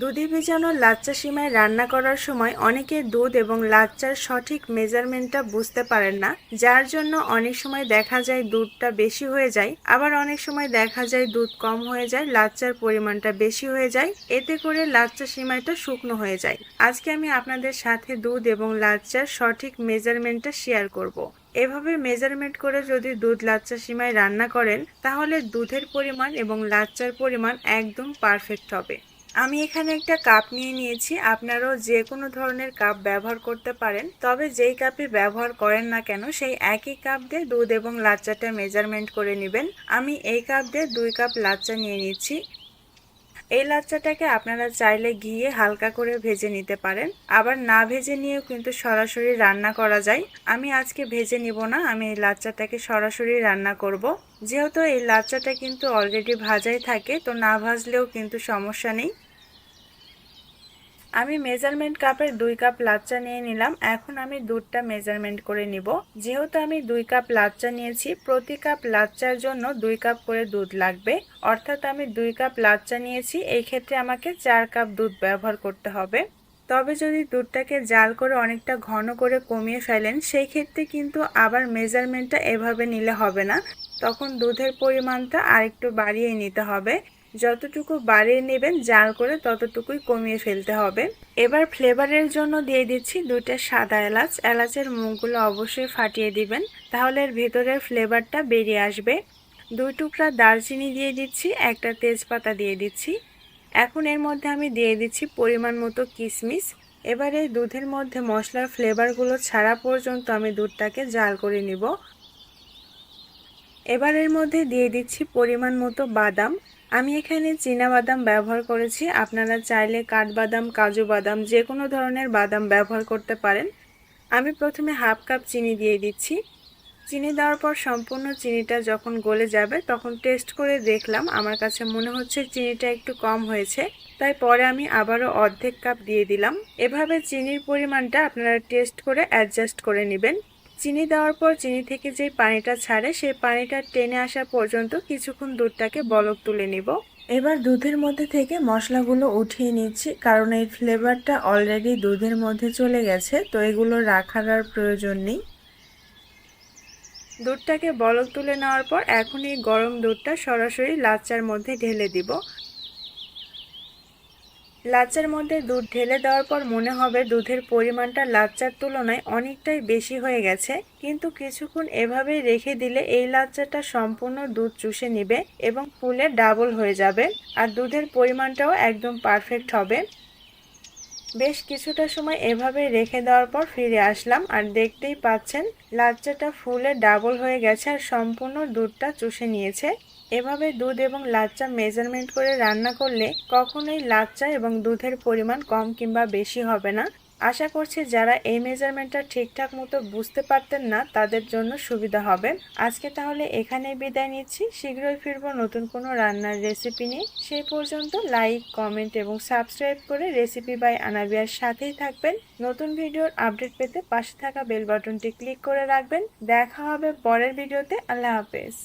দুধে ভেজানো লাচ্চা সিমাই রান্না করার সময় অনেকে দুধ এবং লাচ্চার সঠিক মেজারমেন্টটা বুঝতে পারেন না, যার জন্য অনেক সময় দেখা যায় দুধটা বেশি হয়ে যায়, আবার অনেক সময় দেখা যায় দুধ কম হয়ে যায়, লাচ্চার পরিমাণটা বেশি হয়ে যায়, এতে করে লাচ্চা সিমাইটা শুকনো হয়ে যায় আজকে আমি আপনাদের সাথে দুধ এবং লাচ্চার সঠিক মেজারমেন্টটা শেয়ার করব। এভাবে মেজারমেন্ট করে যদি দুধ লাচ্চা সিমাই রান্না করেন, তাহলে দুধের পরিমাণ এবং লাচ্চার পরিমাণ একদম পারফেক্ট হবে আমি এখানে একটা কাপ নিয়ে নিয়েছি। আপনারাও যে কোনো ধরনের কাপ ব্যবহার করতে পারেন। তবে যেই কাপে ব্যবহার করেন না কেন, সেই একই কাপ দিয়ে দুধ এবং লাচ্চাটা মেজারমেন্ট করে নেবেন। আমি এই কাপ দিয়ে দুই কাপ লাচ্চা নিয়ে নিচ্ছি। এই লাচ্চাটাকে আপনারা চাইলে ঘিয়ে হালকা করে ভেজে নিতে পারেন। আবার না ভেজে নিয়েও কিন্তু সরাসরি রান্না করা যায়। আমি আজকে ভেজে নিব না, আমি এই লাচ্চাটাকে সরাসরি রান্না করব। যেহেতু এই লাচ্চাটা কিন্তু অলরেডি ভাজাই থাকে, তো না ভাজলেও কিন্তু সমস্যা নেই। আমি মেজারমেন্ট কাপের দুই কাপ লাচ্চা নিয়ে নিলাম। এখন আমি দুধটা মেজারমেন্ট করে নিব। যেহেতু আমি দুই কাপ লাচ্চা নিয়েছি, প্রতি কাপ লাচ্চার জন্য দুই কাপ করে দুধ লাগবে। অর্থাৎ আমি দুই কাপ লাচ্চা নিয়েছি, এই ক্ষেত্রে আমাকে চার কাপ দুধ ব্যবহার করতে হবে। তবে যদি দুধটাকে জাল করে অনেকটা ঘন করে কমিয়ে ফেলেন, সেই ক্ষেত্রে কিন্তু আবার মেজারমেন্টটা এভাবে নিলে হবে না। তখন দুধের পরিমাণটা আরেকটু বাড়িয়ে নিতে হবে। যতটুকু বাড়িয়ে নেবেন জাল করে ততটুকুই কমিয়ে ফেলতে হবে। এবার ফ্লেভারের জন্য দিয়ে দিচ্ছি দুইটা সাদা এলাচ। এলাচের মুখগুলো অবশ্যই ফাটিয়ে দিবেন, তাহলে এর ভেতরের ফ্লেভারটা বেরিয়ে আসবে। দুই টুকরা দারচিনি দিয়ে দিচ্ছি, একটা তেজপাতা দিয়ে দিচ্ছি। এখন এর মধ্যে আমি দিয়ে দিচ্ছি পরিমাণ মতো কিশমিশ এবার দুধের মধ্যে মশলার ফ্লেভারগুলো ছাড়া পর্যন্ত আমি দুধটাকে জাল করে নিব। এবার এর মধ্যে দিয়ে দিচ্ছি পরিমাণ মতো বাদাম। আমি এখানে চীনা বাদাম ব্যবহার করেছি। আপনারা চাইলে কাঠবাদাম, কাজু বাদাম যে কোনো ধরনের বাদাম ব্যবহার করতে পারেন। আমি প্রথমে হাফ কাপ চিনি দিয়ে দিচ্ছি। চিনি দেওয়ার পর সম্পূর্ণ চিনিটা যখন গলে যাবে, তখন টেস্ট করে দেখলাম। আমার কাছে মনে হচ্ছে চিনিটা একটু কম হয়েছে। তাই পরে আমি আবারও অর্ধেক কাপ দিয়ে দিলাম। এভাবে চিনির পরিমাণটা আপনারা টেস্ট করে অ্যাডজাস্ট করে নেবেন। চিনি দেওয়ার পর চিনি থেকে যে পানিটা ছাড়ে, সেই পানিটা টেনে আসা পর্যন্ত কিছুক্ষণ দুধটাকে বলক তুলে নিব। এবার দুধের মধ্যে থেকে মশলাগুলো উঠিয়ে নিচ্ছি, কারণ এই ফ্লেভারটা অলরেডি দুধের মধ্যে চলে গেছে, তো এগুলো রাখার আর প্রয়োজন নেই। দুধটাকে বলক তুলে নেওয়ার পর এখন এই গরম দুধটা সরাসরি লাচ্চার মধ্যে ঢেলে দিব। লাচ্চার মধ্যে দুধ ঢেলে দেওয়ার পর মনে হবে দুধের পরিমাণটা লাচ্চার তুলনায় অনেকটাই বেশি হয়ে গেছে। কিন্তু কিছুক্ষণ এভাবেই রেখে দিলে এই লাচ্চাটা সম্পূর্ণ দুধ চুষে নিবে এবং ফুলে ডাবল হয়ে যাবে আর দুধের পরিমাণটাও একদম পারফেক্ট হবে। বেশ কিছুটা সময় এভাবে রেখে দেওয়ার পর ফিরে আসলাম আর দেখতেই পাচ্ছেন, লাচ্চাটা ফুলে ডাবল হয়ে গেছে আর সম্পূর্ণ দুধটা চুষে নিয়েছে। এভাবে দুধ এবং লাচ্চা মেজারমেন্ট করে রান্না করলে কখনোই লাচ্চা এবং দুধের পরিমাণ কম কিংবা বেশি হবে না। আশা করছি যারা এই মেজারমেন্টটা ঠিকঠাক মতো বুঝতে পারতেন না, তাদের জন্য সুবিধা হবে। আজকে তাহলে এখানেই বিদায় নিচ্ছি। শীঘ্রই ফিরব নতুন কোনো রান্নার রেসিপি নিয়ে। সেই পর্যন্ত লাইক কমেন্ট এবং সাবস্ক্রাইব করে রেসিপি বাই আনাবিয়ার সাথেই থাকবেন। নতুন ভিডিওর আপডেট পেতে পাশে থাকা বেল বাটনটি ক্লিক করে রাখবেন। দেখা হবে পরের ভিডিওতে আল্লাহ হাফেজ।